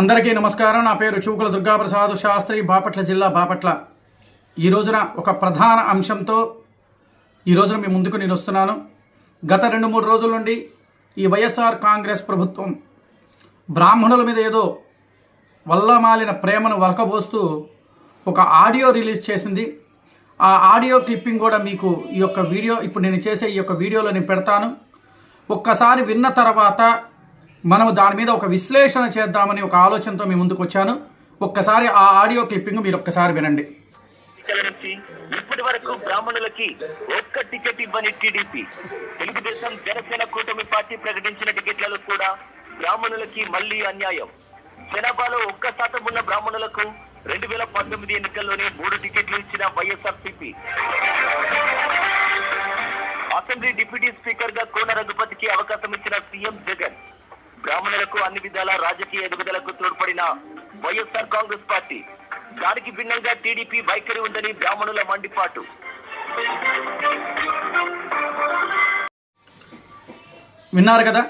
అందరికీ నమస్కారం. నా పేరు చూకుల దుర్గాప్రసాద్ శాస్త్రి బాపట్ల జిల్లా బాపట్ల. ఈ రోజున ఒక ప్రధాన అంశంతో ఈ రోజున మీ ముందుకు నేను వస్తున్నాను. గత రెండు మూడు రోజుల నుండి ఈ వైఎస్ఆర్ కాంగ్రెస్ ప్రభుత్వం బ్రాహ్మణుల మీద ఏదో వల్లమాలిన ప్రేమను వలకబోస్తూ ఒక ఆడియో రిలీజ్ చేసింది. ఆ ఆడియో క్లిప్పింగ్ కూడా మీకు ఈ యొక్క వీడియో ఇప్పుడు నేను చేసే ఈ యొక్క వీడియోలో నేను పెడతాను. ఒక్కసారి విన్న తర్వాత మనము దాని మీద ఒక విశ్లేషణ చేద్దామని ఒక ఆలోచనతో మీ ముందుకు వచ్చాను. ఒక్కసారి ఆ ఆడియో క్లిప్పింగ్ మీరు ఒక్కసారి వినండి. ఇప్పటి వరకు బ్రాహ్మణులకి ఒక్క టికెట్ ఇవ్వని టీడీపీ. తెలుగుదేశం జనసేన కూటమి పార్టీ ప్రకటించిన టికెట్లలో కూడా బ్రాహ్మణులకి మళ్ళీ అన్యాయం. జనాభాలో ఒక్క శాతం ఉన్న బ్రాహ్మణులకు రెండు వేల పంతొమ్మిది ఎన్నికల్లోనే మూడు టికెట్లు ఇచ్చిన వైఎస్ఆర్సీపీ. అసెంబ్లీ డిప్యూటీ స్పీకర్గా కోన రఘుపతికి అవకాశం ఇచ్చిన సీఎం జగన్. బ్రాహ్మణులకు అన్ని విధాల రాజకీయ ఎదుగుదలకు తోడ్పడిన వైఎస్ఆర్ కాంగ్రెస్ పార్టీ. దానికి భిన్నంగా టీడీపీ వైఖరి ఉందని బ్రాహ్మణుల మండిపాటు. విన్నారు కదా?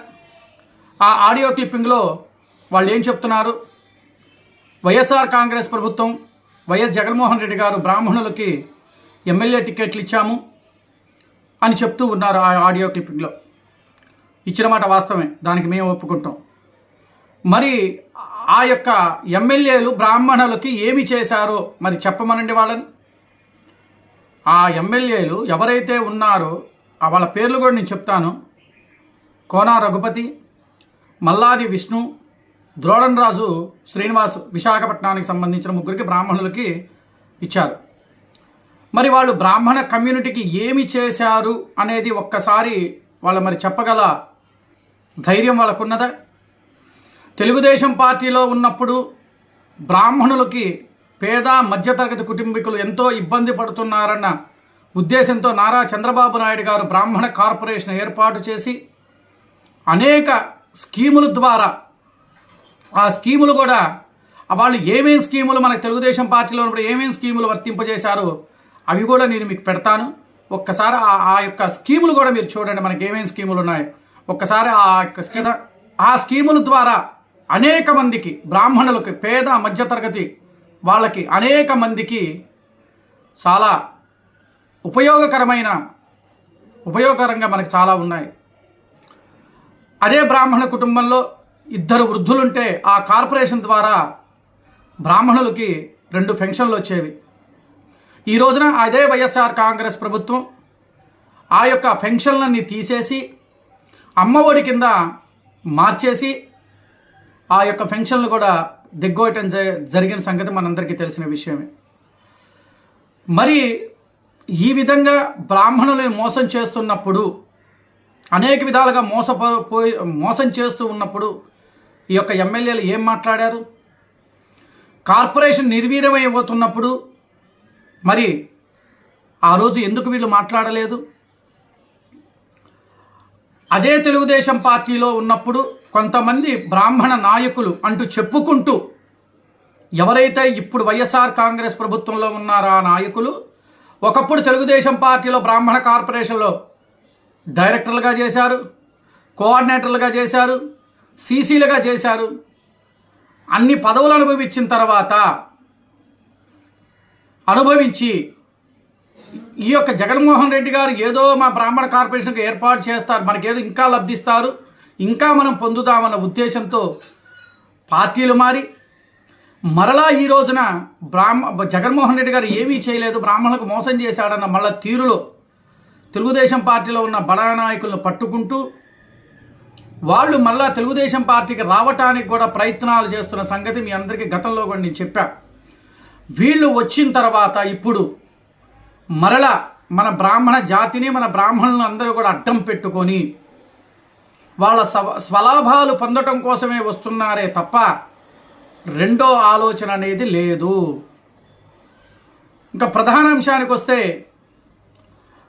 ఆ ఆడియో క్లిప్పింగ్లో వాళ్ళు ఏం చెప్తున్నారు? వైఎస్ఆర్ కాంగ్రెస్ ప్రభుత్వం వైఎస్ జగన్మోహన్ రెడ్డి గారు బ్రాహ్మణులకి ఎమ్మెల్యే టికెట్లు ఇచ్చాము అని చెప్తూ ఉన్నారు ఆ ఆడియో క్లిప్పింగ్లో. ఇచ్చిన మాట వాస్తవమే. దానికి మేము ఒప్పుకుంటాం. మరి ఆ యొక్క ఎమ్మెల్యేలు బ్రాహ్మణులకి ఏమి చేశారో మరి చెప్పమనండి వాళ్ళని. ఆ ఎమ్మెల్యేలు ఎవరైతే ఉన్నారో వాళ్ళ పేర్లు కూడా నేను చెప్తాను. కోనా రఘుపతి మల్లాది విష్ణు ద్రోణన్ రాజు శ్రీనివాస్ విశాఖపట్నానికి సంబంధించిన ముగ్గురికి బ్రాహ్మణులకి ఇచ్చారు. మరి వాళ్ళు బ్రాహ్మణ కమ్యూనిటీకి ఏమి చేశారు అనేది ఒక్కసారి వాళ్ళు మరి చెప్పగల ధైర్యం వాళ్ళకున్నదా? తెలుగుదేశం పార్టీలో ఉన్నప్పుడు బ్రాహ్మణులకి పేద మధ్యతరగతి కుటుంబీకులు ఎంతో ఇబ్బంది పడుతున్నారన్న ఉద్దేశంతో నారా చంద్రబాబు నాయుడు గారు బ్రాహ్మణ కార్పొరేషన్ ఏర్పాటు చేసి అనేక స్కీముల ద్వారా ఆ స్కీములు కూడా వాళ్ళు ఏమేమి స్కీములు మన తెలుగుదేశం పార్టీలో ఉన్నప్పుడు ఏమేమి స్కీములు వర్తింపజేశారో అవి కూడా నేను మీకు పెడతాను. ఒక్కసారి ఆ ఆ యొక్క స్కీములు కూడా మీరు చూడండి మనకి ఏమేమి స్కీములు ఉన్నాయో. ఒక్కసారి ఆ యొక్క ఆ స్కీముల ద్వారా అనేక మందికి బ్రాహ్మణులకి పేద మధ్యతరగతి వాళ్ళకి అనేక మందికి చాలా ఉపయోగకరమైన ఉపయోగకరంగా మనకి చాలా ఉన్నాయి. అదే బ్రాహ్మణ కుటుంబంలో ఇద్దరు వృద్ధులుంటే ఆ కార్పొరేషన్ ద్వారా బ్రాహ్మణులకి రెండు పెన్షన్లు వచ్చేవి. ఈ రోజున అదే వైఎస్ఆర్ కాంగ్రెస్ ప్రభుత్వం ఆ యొక్క పెన్షన్లన్నీ తీసేసి అమ్మఒడి కింద మార్చేసి ఆ యొక్క పెన్షన్లు కూడా దిగ్గోయటం జ- జరిగిన సంగతి మనందరికీ తెలిసిన విషయమే. మరి ఈ విధంగా బ్రాహ్మణులను మోసం చేస్తున్నప్పుడు అనేక విధాలుగా మోసపో మోసం చేస్తూ ఉన్నప్పుడు ఈ యొక్క ఎమ్మెల్యేలు ఏం మాట్లాడారు? కార్పొరేషన్ నిర్వీర్యమైపోతున్నప్పుడు మరి ఆ రోజు ఎందుకు వీళ్ళు మాట్లాడలేదు? అదే తెలుగుదేశం పార్టీలో ఉన్నప్పుడు కొంతమంది బ్రాహ్మణ నాయకులు అంటూ చెప్పుకుంటూ ఎవరైతే ఇప్పుడు వైఎస్ఆర్ కాంగ్రెస్ ప్రభుత్వంలో ఉన్నారో ఆ నాయకులు ఒకప్పుడు తెలుగుదేశం పార్టీలో బ్రాహ్మణ కార్పొరేషన్లో డైరెక్టర్లుగా చేశారు కోఆర్డినేటర్లుగా చేశారు సీసీలుగా చేశారు. అన్ని పదవులు అనుభవించిన తర్వాత అనుభవించి ఈ యొక్క జగన్మోహన్ రెడ్డి గారు ఏదో మా బ్రాహ్మణ కార్పొరేషన్కి ఏర్పాటు చేస్తారు మనకేదో ఇంకా లబ్ధిస్తారు ఇంకా మనం పొందుదామన్న ఉద్దేశంతో పార్టీలు మారి మరలా ఈ రోజున బ్రాహ్మ జగన్మోహన్ రెడ్డి గారు ఏమీ చేయలేదు బ్రాహ్మణులకు మోసం చేశాడన్న మళ్ళా తీరులో తెలుగుదేశం పార్టీలో ఉన్న బడా నాయకులను పట్టుకుంటూ వాళ్ళు మళ్ళా తెలుగుదేశం పార్టీకి రావటానికి కూడా ప్రయత్నాలు చేస్తున్న సంగతి మీ అందరికీ గతంలో కూడా నేను చెప్పా. వీళ్ళు వచ్చిన తర్వాత ఇప్పుడు మరలా మన బ్రాహ్మణ జాతిని మన బ్రాహ్మణులను అందరూ కూడా అడ్డం పెట్టుకొని వాళ్ళ స్వ స్వలాభాలు పొందటం కోసమే వస్తున్నారే తప్ప రెండో ఆలోచన అనేది లేదు. ఇంకా ప్రధాన అంశానికి వస్తే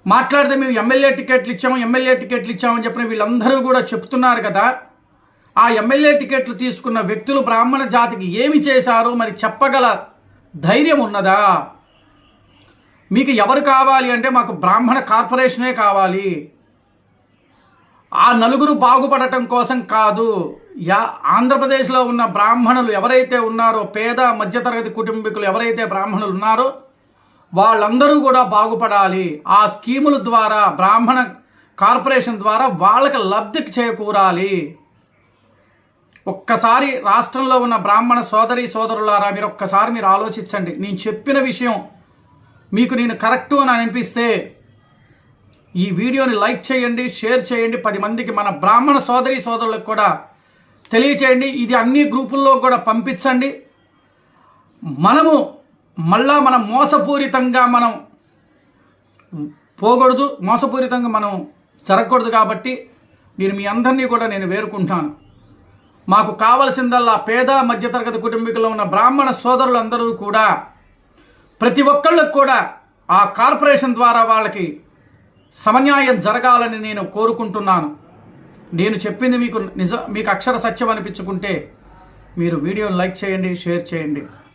మాట్లాడితే మేము ఎమ్మెల్యే టికెట్లు ఇచ్చాము ఎమ్మెల్యే టికెట్లు ఇచ్చామని చెప్పిన వీళ్ళందరూ కూడా చెప్తున్నారు కదా. ఆ ఎమ్మెల్యే టికెట్లు తీసుకున్న వ్యక్తులు బ్రాహ్మణ జాతికి ఏమి చేశారో? మరి చెప్పగల ధైర్యం ఉన్నదా? మీకు ఎవరు కావాలి అంటే మాకు బ్రాహ్మణ కార్పొరేషనే కావాలి. ఆ నలుగురు బాగుపడటం కోసం కాదు. యా ఆంధ్రప్రదేశ్లో ఉన్న బ్రాహ్మణులు ఎవరైతే ఉన్నారో పేద మధ్యతరగతి కుటుంబీకులు ఎవరైతే బ్రాహ్మణులు ఉన్నారో వాళ్ళందరూ కూడా బాగుపడాలి. ఆ స్కీముల ద్వారా బ్రాహ్మణ కార్పొరేషన్ ద్వారా వాళ్ళకి లబ్ధి చేకూరాలి. ఒక్కసారి రాష్ట్రంలో ఉన్న బ్రాహ్మణ సోదరి సోదరులారా మీరు ఒక్కసారి మీరు ఆలోచించండి. నేను చెప్పిన విషయం మీకు నేను కరెక్టు అని అనిపిస్తే ఈ వీడియోని లైక్ చేయండి షేర్ చేయండి. పది మందికి మన బ్రాహ్మణ సోదరి సోదరులకు కూడా తెలియచేయండి. ఇది అన్ని గ్రూపుల్లో కూడా పంపించండి. మనము మళ్ళా మనం మోసపూరితంగా మనం పోకూడదు. మోసపూరితంగా మనం జరగకూడదు కాబట్టి నేను మీ అందరినీ కూడా నేను వేరుకుంటాను. మాకు కావలసిందల్లా పేద మధ్యతరగతి కుటుంబీకుల్లో ఉన్న బ్రాహ్మణ సోదరులందరూ కూడా ప్రతి ఒక్కళ్ళకు కూడా ఆ కార్పొరేషన్ ద్వారా వాళ్ళకి సమన్యాయం జరగాలని నేను కోరుకుంటున్నాను. నేను చెప్పింది మీకు నిజ మీకు అక్షర సత్యం అనిపించుకుంటే మీరు వీడియోని లైక్ చేయండి షేర్ చేయండి.